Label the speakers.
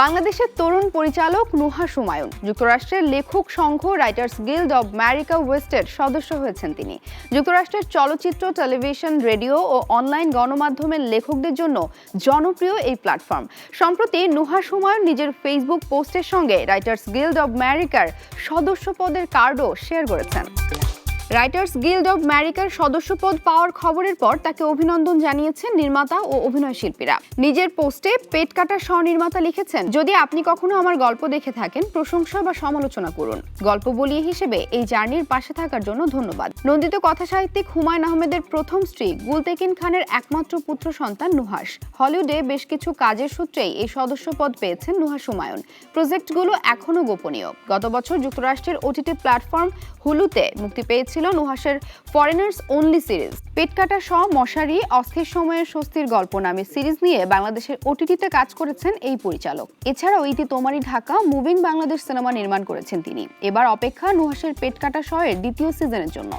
Speaker 1: বাংলাদেশের তরুণ পরিচালক নুহা সুমায়ুন। যুক্তরাষ্ট্রের লেখক সংঘ রাইটার্স গিল্ড অব আমেরিকা ওয়েস্টের সদস্য হয়েছেন তিনি। যুক্তরাষ্ট্রের চলচ্চিত্র, টেলিভিশন, রেডিও ও অনলাইন গণমাধ্যমের লেখকদের জন্য জনপ্রিয় এই প্ল্যাটফর্ম। সম্প্রতি নুহা সুমায়ুন নিজের ফেসবুক পোস্টের সঙ্গে রাইটার্স গিল্ড অব আমেরিকার সদস্য পদের কার্ডও শেয়ার করেছেন। রাইটার্স গিল্ড অব আমেরিকার সদস্যপদ পাওয়ার খবরের পর তাকে অভিনন্দন জানিয়েছেন নির্মাতা ও অভিনয় শিল্পীরা। নিজের পোস্টে পেট কাটা স্বনির্মাতা লিখেছেন, যদি আপনি কখনো আমার গল্প দেখে থাকেন, প্রশংসা বা সমালোচনা করুন। গল্প বলিয়ে হিসেবে এই জার্নির পাশে থাকার জন্য ধন্যবাদ। নন্দিত কথা সাহিত্যিক হুমায়ুন আহমেদের প্রথম স্ত্রী গুলতেকিন খানের একমাত্র পুত্র সন্তান নুহাস হলিউডে বেশ কিছু কাজের সূত্রেই এই সদস্যপদ পেয়েছেন নুহাস হুমায়ুন। প্রজেক্টগুলো এখনও গোপনীয়। গত বছর যুক্তরাষ্ট্রের ওটিটি প্ল্যাটফর্ম হুলুতে মুক্তি পেয়েছিল নুহাসের Foreigners Only series Petkata Shaw Moshari, অস্থির সময়ের স্বস্তির গল্প নামে সিরিজ নিয়ে বাংলাদেশের ওটিটিতে কাজ করেছেন এই পরিচালক। এছাড়াও ইতি তোমারি ঢাকা মুভিং বাংলাদেশ সিনেমা নির্মাণ করেছেন তিনি। এবার অপেক্ষা নুহাসের পেটকাটা সহ এর দ্বিতীয় সিজনের জন্য।